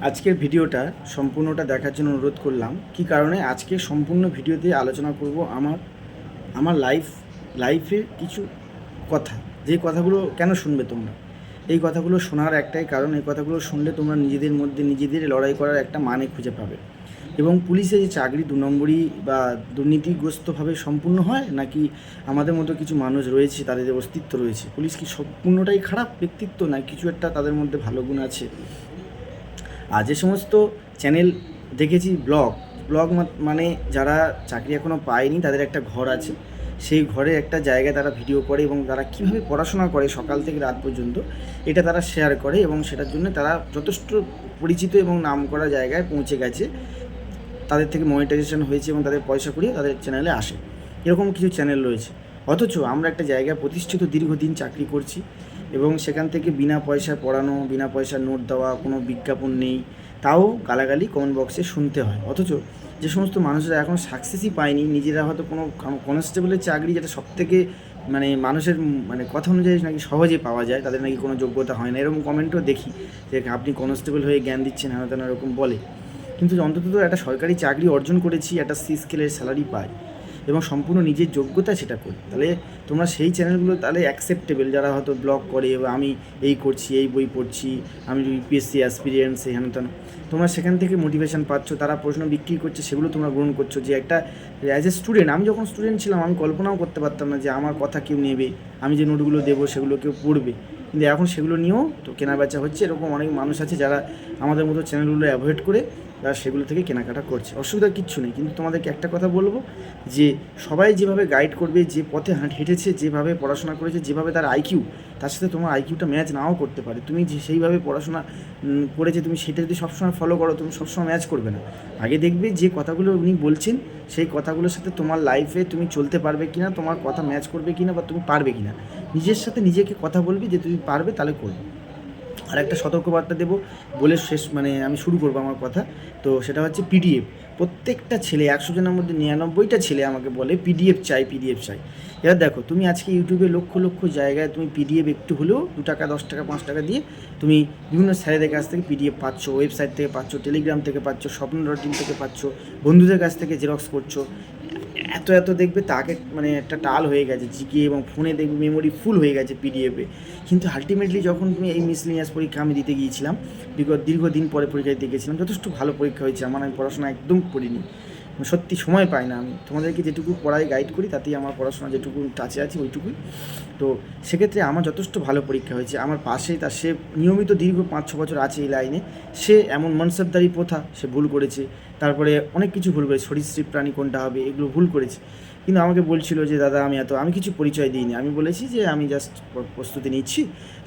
আজকের ভিডিওটা সম্পূর্ণটা দেখার জন্য অনুরোধ করলাম। কি কারণে? আজকে সম্পূর্ণ ভিডিওতে আলোচনা করব আমার আমার লাইফ লাইফে কিছু কথা। যে কথাগুলো কেন শুনবে তোমরা? এই কথাগুলো শোনার একটাই কারণ, এই কথাগুলো শুনলে তোমরা নিজেদের মধ্যে নিজেদের লড়াই করার একটা মানে খুঁজে পাবে। এবং পুলিশে যে চাকরি দু নম্বরই বা দুর্নীতিগ্রস্তভাবে সম্পূর্ণ হয়, নাকি আমাদের মতো কিছু মানুষ রয়েছে, তাদের অস্তিত্ব রয়েছে? পুলিশ কি সম্পূর্ণটাই খারাপ ব্যক্তিত্ব না কিছু একটা তাদের মধ্যে ভালো গুণ আছে? আর যে সমস্ত চ্যানেল দেখেছি ব্লগ ব্লগ মানে যারা চাকরি এখনও পায়নি, তাদের একটা ঘর আছে। সেই ঘরে একটা জায়গায় তারা ভিডিও করে এবং তারা কীভাবে পড়াশোনা করে সকাল থেকে রাত পর্যন্ত, এটা তারা শেয়ার করে এবং সেটার জন্য তারা যথেষ্ট পরিচিত এবং নাম করা জায়গায় পৌঁছে গেছে। তাদের থেকে মনিটাইজেশন হয়েছে এবং তাদের পয়সা করিয়ে তাদের চ্যানেলে আসে। এরকম কিছু চ্যানেল রয়েছে। অথচ আমরা একটা জায়গায় প্রতিষ্ঠিত দীর্ঘদিন চাকরি করছি। এবং সেখান থেকে বিনা পয়সায় পড়ানো, বিনা পয়সার নোট দেওয়া, কোনো বিজ্ঞাপন নেই, তাও গালাগালি কমেন্ট বক্সে শুনতে হয়। অথচ যে সমস্ত মানুষরা এখন সাকসেসই পায়নি, নিজেরা হয়তো কোনো কনস্টেবলের চাকরি যেটা সব থেকে মানে মানুষের মানে কথা অনুযায়ী নাকি সহজে পাওয়া যায়, তাদের নাকি কোনো যোগ্যতা হয় না, এরকম কমেন্টও দেখি যে আপনি কনস্টেবল হয়ে জ্ঞান দিচ্ছেন হ্যাঁ তেন এরকম বলে। কিন্তু অন্তত একটা সরকারি চাকরি অর্জন করেছি, একটা সি স্কেলের স্যালারি পাই। এবং সম্পূর্ণ নিজের যোগ্যতা সেটা করি। তাহলে তোমরা সেই চ্যানেলগুলো তাহলে অ্যাকসেপ্টেবল যারা হয়তো ব্লগ করে বা আমি এই করছি, এই বই পড়ছি, আমি ইউপিএসসি অ্যাসপিরিয়েন্স এই তেন তোমরা সেখান থেকে মোটিভেশান পাচ্ছ, তারা প্রশ্ন বিক্রি করছে, সেগুলো তোমরা গ্রহণ করছ যে একটা অ্যাজ এ স্টুডেন্ট আমি যখন স্টুডেন্ট ছিলাম, আমি কল্পনাও করতে পারতাম না যে আমার কথা কেউ নেবে, আমি যে নোটগুলো দেবো সেগুলো কেউ পড়বে। কিন্তু এখন সেগুলো নিয়েও তো কেনা বেচা হচ্ছে, এরকম অনেক মানুষ আছে যারা আমাদের মতো চ্যানেলগুলো অ্যাভয়েড করে, তারা সেগুলো থেকে কেনাকাটা করছে। অসুবিধার কিচ্ছু নেই, কিন্তু তোমাদেরকে একটা কথা বলব, যে সবাই যেভাবে গাইড করবে, যে পথে হাঁট- হেঁটেছে, যেভাবে পড়াশোনা করেছে, যেভাবে তার আইকিউ তার সাথে তোমার আইকিউটা ম্যাচ নাও করতে পারে। তুমি যে সেইভাবে পড়াশোনা করেছে, তুমি সেটা যদি সবসময় ফলো করো, তুমি সবসময় ম্যাচ করবে না। আগে দেখবে যে কথাগুলো উনি বলছেন, সেই কথাগুলোর সাথে তোমার লাইফে তুমি চলতে পারবে কি না তোমার কথা ম্যাচ করবে কি না বা তুমি পারবে কি না নিজের সাথে নিজেকে কথা বলবি যে তুমি পারবে তাহলে করবে। আর একটা সতর্কবার্তা দেবো, বলে শেষ মানে আমি শুরু করব আমার কথা। তো সেটা হচ্ছে পিডিএফ প্রত্যেকটা ছেলে, একশো জনের মধ্যে নিরানব্বইটা ছেলে আমাকে বলে পিডিএফ চাই পিডিএফ চাই। এবার দেখো, তুমি আজকে ইউটিউবে লক্ষ লক্ষ জায়গায় তুমি পিডিএফ একটু হলেও দু টাকা, দশ টাকা, পাঁচ টাকা দিয়ে তুমি বিভিন্ন স্যারেদের কাছ থেকে পিডিএফ পাচ্ছ ওয়েবসাইট থেকে পাচ্ছ টেলিগ্রাম থেকে পাচ্ছ স্বপ্ন ডট ইন থেকে পাচ্ছ, বন্ধুদের কাছ থেকে জেরক্স করছ। এত এত দেখবে তাকে মানে একটা টাল হয়ে গেছে, জিকে এবং ফোনে দেখবে মেমোরি ফুল হয়ে গেছে পিডিএফে কিন্তু আলটিমেটলি যখন তুমি এই মিসলিনিয়াস পরীক্ষা আমি দিতে গিয়েছিলাম, বিগত দীর্ঘদিন পরে পরীক্ষা দিতে গেছিলাম, যথেষ্ট ভালো পরীক্ষা হয়েছে আমার, আমি পড়াশোনা একদম করিনি। সত্যি সময় পাই না আমি। তোমাদেরকে যেটুকু পড়ায় গাইড করি, তাতেই আমার পড়াশোনা যেটুকু টাচে আছে ওইটুকুই। তো সেক্ষেত্রে আমার যথেষ্ট ভালো পরীক্ষা হয়েছে। আমার পাশেই তার সে নিয়মিত দীর্ঘ পাঁচ ছ বছর আছে এই লাইনে সে এমন মনসবদারি প্রথা, সে ভুল করেছে। তারপরে অনেক কিছু ভুল করেছে সরীসৃপ প্রাণী কোনটা হবে, এগুলো ভুল করেছে। কিন্তু আমাকে বলছিল যে, দাদা, আমি এত, আমি কিছু পরিচয় দিইনি। আমি বলেছি যে, আমি জাস্ট প্রস্তুতি নিচ্ছি।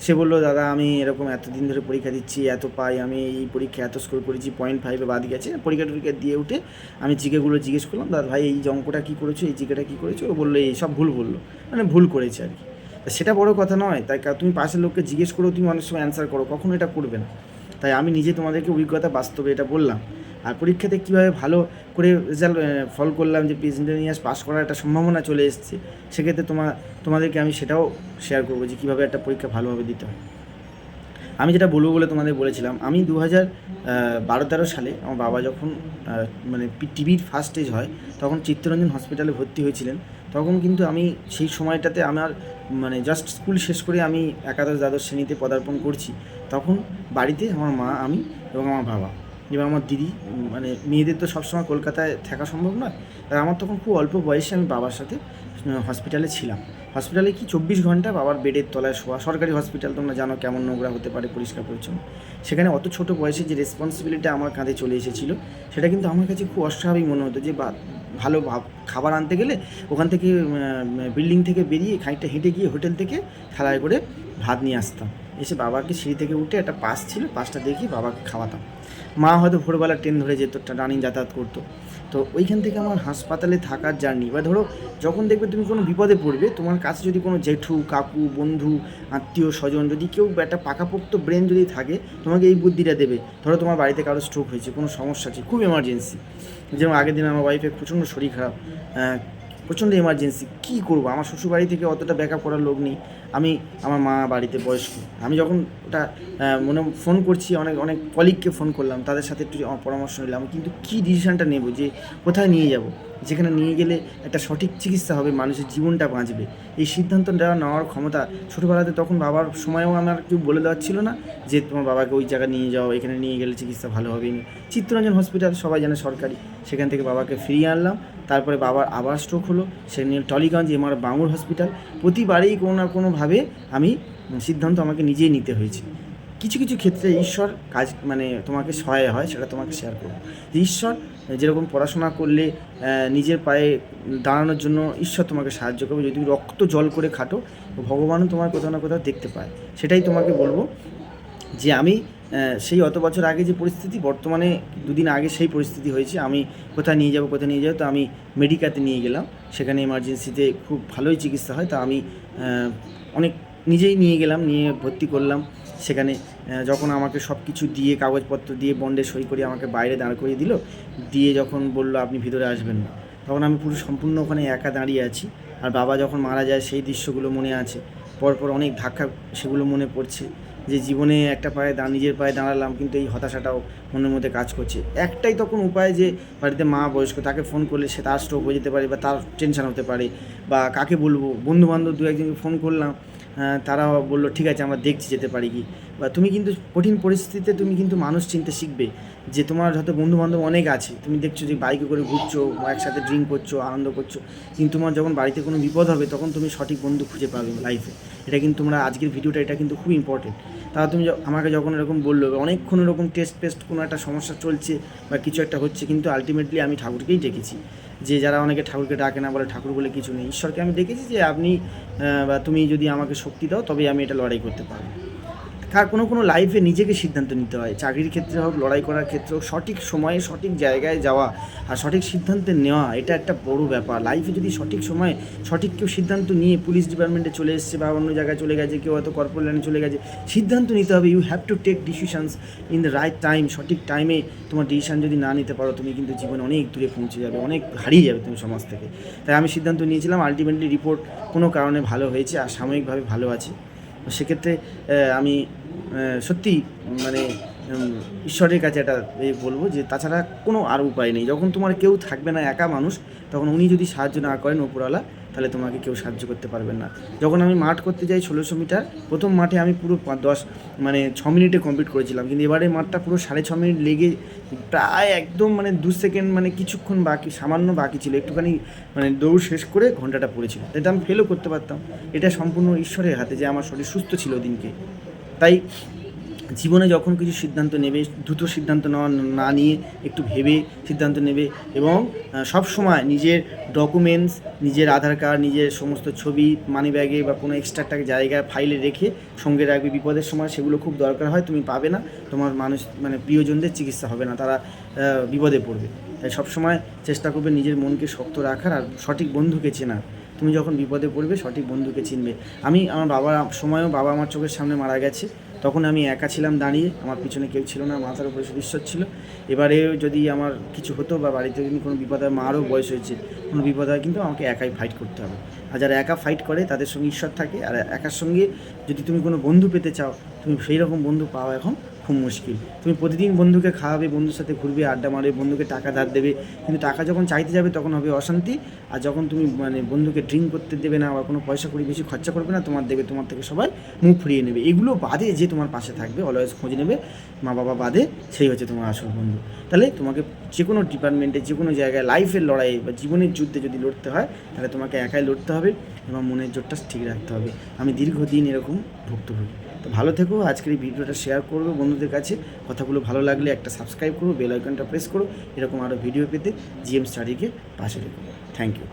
সে বলল, দাদা, আমি এরকম এতদিন ধরে পরীক্ষা দিচ্ছি, এত পাই, আমি এই পরীক্ষা এত স্কোর করেছি পয়েন্ট ফাইভে বাদ গেছে। পরীক্ষা টরীক্ষা দিয়ে উঠে আমি জিকেগুলো জিজ্ঞেস করলাম, দাদা, ভাই, এই অঙ্কটা কী করেছ, এই জিকেটা কী করেছ? ও বলল, এই সব ভুল বলল। মানে ভুল করেছে আর কি। সেটা বড় কথা নয়, তাই তুমি পাশের লোককে জিজ্ঞেস করো, তুমি অনেক সময় অ্যান্সার করো, কখনো এটা করবে না। তাই আমি নিজে তোমাদেরকে অভিজ্ঞতা বাস্তবে এটা বললাম। আর পরীক্ষাতে কীভাবে ভালো করে রেজাল্ট ফল করলাম, যে প্রেজেন্টেনিয়াস পাস করার একটা সম্ভাবনা চলে এসছে, সেক্ষেত্রে তোমার তোমাদেরকে আমি সেটাও শেয়ার করব যে কীভাবে একটা পরীক্ষা ভালোভাবে দিতে হয়। আমি যেটা বলব বলে তোমাদের বলেছিলাম, আমি দু হাজার বারো তেরো সালে আমার বাবা যখন মানে টিভির ফার্স্ট স্টেজ হয়, তখন চিত্তরঞ্জন হসপিটালে ভর্তি হয়েছিলেন। তখন কিন্তু আমি সেই সময়টাতে আমার মানে জাস্ট স্কুল শেষ করে আমি একাদশ দ্বাদশ শ্রেণীতে পদার্পণ করছি। তখন বাড়িতে আমার মা, আমি এবং আমার বাবা। এবং আমার দিদি মানে মেয়েদের তো সবসময় কলকাতায় থাকা সম্ভব নয়, আর আমার তখন খুব অল্প বয়সে আমি বাবার সাথে হসপিটালে ছিলাম। হসপিটালে কি চব্বিশ ঘণ্টা বাবার বেডের তলায় শোয়া, সরকারি হসপিটাল তোমরা জানো কেমন নোংরা হতে পারে, পরিষ্কার পরিচ্ছন্ন। সেখানে অত ছোট বয়সে যে রেসপন্সিবিলিটি আমার কাঁধে চলে এসেছিল, সেটা কিন্তু আমার কাছে খুব অস্বাভাবিক মনে হতো যে, বা, ভালো খাবার আনতে গেলে ওখান থেকে বিল্ডিং থেকে বেরিয়ে খানিকটা হেঁটে গিয়ে হোটেল থেকে থালায় করে ভাত নিয়ে আসতাম। এসে বাবাকে সিঁড়ি থেকে উঠে একটা পাস ছিল পাসটা দেখিয়ে বাবাকে খাওয়াতাম। মা হয়তো ভোরবেলা ট্রেন ধরে যেত রানিং যাতায়াত করতো। তো ওইখান থেকে আমার হাসপাতালে থাকার জার্নি। বা ধরো, যখন দেখবে তুমি কোনো বিপদে পড়বে, তোমার কাছে যদি কোনো জেঠু, কাকু, বন্ধু, আত্মীয়, স্বজন যদি কেউ একটা পাকাপোক্ত ব্রেন যদি থাকে, তোমাকে এই বুদ্ধিটা দেবে। ধরো তোমার বাড়িতে কারও স্ট্রোক হয়েছে, কোনো সমস্যা আছে, খুব এমার্জেন্সি যেমন আগের দিন আমার ওয়াইফের প্রচণ্ড শরীর খারাপ প্রচণ্ড এমার্জেন্সি কী করব? আমার শ্বশুরবাড়ি থেকে অতটা ব্যাকআপ করার লোক নেই। আমি আমার মা বাড়িতে বয়স্ক। আমি যখন ওটা মনে ফোন করছি, অনেক অনেক কলিগকে ফোন করলাম, তাদের সাথে একটু পরামর্শ নিলাম। কিন্তু কী ডিসিশানটা নেব? যে কোথায় নিয়ে যাব? যেখানে নিয়ে গেলে একটা সঠিক চিকিৎসা হবে, মানুষের জীবনটা বাঁচবে। এই সিদ্ধান্ত নেওয়া, নেওয়ার ক্ষমতা ছোটোবেলাতে তখন বাবার সময়ও আমার কেউ বলে দেওয়ার ছিল না যে, তোমার বাবাকে ওই জায়গায় নিয়ে যাও, এখানে নিয়ে গেলে চিকিৎসা ভালো হবে। চিত্তরঞ্জন হসপিটাল সবাই জানে সরকারি, সেখান থেকে বাবাকে ফিরিয়ে আনলাম। তারপরে বাবার আবার স্ট্রোক হলো, সে নিয়ে টলিগঞ্জ এমআর বাঙুর হসপিটাল। প্রতিবারেই কোনো না কোনোভাবে আমি সিদ্ধান্ত আমাকে নিজেই নিতে হয়েছে। কিছু কিছু ক্ষেত্রে ঈশ্বর কাজ মানে তোমাকে সহায় হয়, সেটা তোমাকে শেয়ার করব ঈশ্বর যেরকম পড়াশোনা করলে নিজের পায়ে দাঁড়ানোর জন্য ঈশ্বর তোমাকে সাহায্য করবে। যদি রক্ত জল করে খাটো ভগবানও তোমার কোথাও না কোথাও দেখতে পায়। সেটাই তোমাকে বলব যে আমি সেই অত বছর আগে যে পরিস্থিতি, বর্তমানে দুদিন আগে সেই পরিস্থিতি হয়েছে। আমি কোথায় নিয়ে যাব, কোথায় নিয়ে যাব, তো আমি মেডিকাতে নিয়ে গেলাম। সেখানে এমার্জেন্সিতে খুব ভালোই চিকিৎসা হয়। তা আমি অনেক নিজেই নিয়ে গেলাম, নিয়ে ভর্তি করলাম। সেখানে যখন আমাকে সব কিছু দিয়ে, কাগজপত্র দিয়ে বন্ডে সই করে আমাকে বাইরে দাঁড় করিয়ে দিল, দিয়ে যখন বলল, আপনি ভিতরে আসবেন না। তখন আমি পুরো সম্পূর্ণ ওখানে একা দাঁড়িয়ে আছি। আর বাবা যখন মারা যায়, সেই দৃশ্যগুলো মনে আছে। পরপর অনেক ধাক্কা সেগুলো মনে পড়ছে যে, জীবনে একটা পায়ে দা, নিজের পায়ে দাঁড়ালাম, কিন্তু এই হতাশাটাও মনের মধ্যে কাজ করছে। একটাই তখন উপায় যে, বাড়িতে মা বয়স্ক, তাকে ফোন করলে সে তার স্ট্রোক হয়ে যেতে পারে বা তার টেনশন হতে পারে বা কাকে বলব? বন্ধু বান্ধব দু একজনকে ফোন করলাম। তারা বলল, ঠিক আছে, আমরা দেখছি, যেতে পারি কি। বা তুমি কিন্তু কঠিন পরিস্থিতিতে তুমি কিন্তু মানুষ চিনতে শিখবে যে তোমার হয়তো বন্ধু বান্ধব অনেক আছে। তুমি দেখছ যে বাইকে করে ঘুরছো বা একসাথে ড্রিঙ্ক করছ, আনন্দ করছ, কিন্তু তোমার যখন বাড়িতে কোনো বিপদ হবে, তখন তুমি সঠিক বন্ধু খুঁজে পাবে লাইফে এটা কিন্তু তোমরা আজকের ভিডিওটা এটা কিন্তু খুব ইম্পর্টেন্ট তারা তুমি আমাকে যখন এরকম বলল অনেকক্ষণ এরকম টেস্ট পেস্ট কোনো একটা সমস্যা চলছে বা কিছু একটা হচ্ছে, কিন্তু আলটিমেটলি আমি ঠাকুরকেই ডেকেছি। যে যারা অনেকে ঠাকুরকে ডাকে না বলে, ঠাকুর বলে কিছু নেই। ঈশ্বরকে আমি দেখেছি যে আপনি বা তুমি যদি আমাকে শক্তি দাও তবে আমি এটা লড়াই করতে পারব। কার কোনো কোনো লাইফে নিজেকে সিদ্ধান্ত নিতে হয়। চাকরির ক্ষেত্রে হোক, লড়াই করার ক্ষেত্রে হোক, সঠিক সময়ে সঠিক জায়গায় যাওয়া আর সঠিক সিদ্ধান্তে নেওয়া, এটা একটা বড় ব্যাপার। লাইফে যদি সঠিক সময়ে সঠিক কেউ সিদ্ধান্ত নিয়ে পুলিশ ডিপার্টমেন্টে চলে এসছে বা অন্য জায়গায় চলে গেছে, কেউ হয়তো কর্পোরেট লাইনে চলে গেছে, সিদ্ধান্ত নিতে হবে। You have to take decisions in the right time সঠিক টাইমে তোমার ডিসিশান যদি না নিতে পারো, তুমি কিন্তু জীবনে অনেক দূরে পৌঁছে যাবে, অনেক হারিয়ে যাবে তুমি সমাজ থেকে। তাই আমি সিদ্ধান্ত নিয়েছিলাম আলটিমেটলি রিপোর্ট কোনো কারণে ভালো হয়েছে আর সাময়িকভাবে ভালো আছে। সেক্ষেত্রে আমি সত্যি মানে ঈশ্বরের কাছে একটা এ বলব যে তাছাড়া কোনো আর উপায় নেই। যখন তোমার কেউ থাকবে না একা মানুষ, তখন উনি যদি সাহায্য না করেন ওপরওয়ালা তাহলে তোমাকে কেউ সাহায্য করতে পারবেন না। যখন আমি মাঠ করতে যাই ষোলোশো মিটার, প্রথম মাঠে আমি পুরো দশ মানে ছ মিনিটে কমপ্লিট করেছিলাম। কিন্তু এবারে মাঠটা পুরো সাড়ে ছ মিনিট লেগে প্রায় একদম মানে দু সেকেন্ড মানে কিছুক্ষণ বাকি, সামান্য বাকি ছিল। একটুখানি মানে দৌড় শেষ করে ঘন্টাটা পড়েছিল। এটা আমি ফেলও করতে পারতাম। এটা সম্পূর্ণ ঈশ্বরের হাতে যে আমার শরীর সুস্থ ছিল দিনকে তাই জীবনে যখন কিছু সিদ্ধান্ত নেবে, দ্রুত সিদ্ধান্ত নেওয়া না নিয়ে একটু ভেবে সিদ্ধান্ত নেবে এবং সব সময় নিজের ডকুমেন্টস নিজের আধার কার্ড নিজের সমস্ত ছবি মানি ব্যাগে বা কোনো এক্সট্রা একটা জায়গায় ফাইলে রেখে সঙ্গে রাখবে। বিপদের সময় সেগুলো খুব দরকার হয়, তুমি পাবে না। তোমার মানুষ মানে প্রিয়জনদের চিকিৎসা হবে না, তারা বিপদে পড়বে। তাই সবসময় চেষ্টা করবে নিজের মনকে শক্ত রাখার আর সঠিক বন্ধুকে চেনার। তুমি যখন বিপদে পড়বে, সঠিক বন্ধুকে চিনবে। আমি, আমার বাবার সময়ও বাবা আমার চোখের সামনে মারা গেছে। তখন আমি একা ছিলাম দাঁড়িয়ে, আমার পিছনে কেউ ছিল না, মাথার উপরে শুধু ঈশ্বর ছিল। এবারে যদি আমার কিছু হতো বা বাড়িতে যদি কোনো বিপদ হয়, মারও বয়স হয়েছে, কোনো বিপদ হয় কিন্তু আমাকে একাই ফাইট করতে হবে। আর যারা একা ফাইট করে, তাদের সঙ্গে ঈশ্বর থাকে। আর একার সঙ্গে যদি তুমি কোনো বন্ধু পেতে চাও, তুমি সেই রকম বন্ধু পাও এখন খুব মুশকিল। তুমি প্রতিদিন বন্ধুকে খাওয়াবে, বন্ধুর সাথে ঘুরবে, আড্ডা মারবে, বন্ধুকে টাকা ধার দেবে। কিন্তু টাকা যখন চাইতে যাবে তখন হবে অশান্তি। আর যখন তুমি মানে বন্ধুকে ড্রিঙ্ক করতে দেবে না বা কোনো পয়সা করি বেশি খরচা করবে না, তোমার দেবে তোমার থেকে সবাই মুখ ফিরিয়ে নেবে। এগুলো বাদে যে তোমার পাশে থাকবে অলওয়েজ খোঁজ নেবে। মা বাবা বাদে সেই হচ্ছে তোমার আসল বন্ধু। তাহলে তোমাকে যে কোনো ডিপার্টমেন্টে যে কোনো জায়গায় লাইফের লড়াই বা জীবনের যুদ্ধে যদি লড়তে হয়, তাহলে তোমাকে একাই লড়তে হবে এবং মনের জোরটা ঠিক রাখতে হবে। আমি দীর্ঘদিন এরকম ভুক্তভোগী। তো ভালো থেকো, আজকের এই ভিডিওটা শেয়ার করবে বন্ধুদের কাছে। কথাগুলো ভালো লাগলে একটা সাবস্ক্রাইব করো বেল আইকনটা প্রেস করো, এরকম আরও ভিডিও পেতে জিএম স্টাডিকে পাশে রেখো থ্যাংক ইউ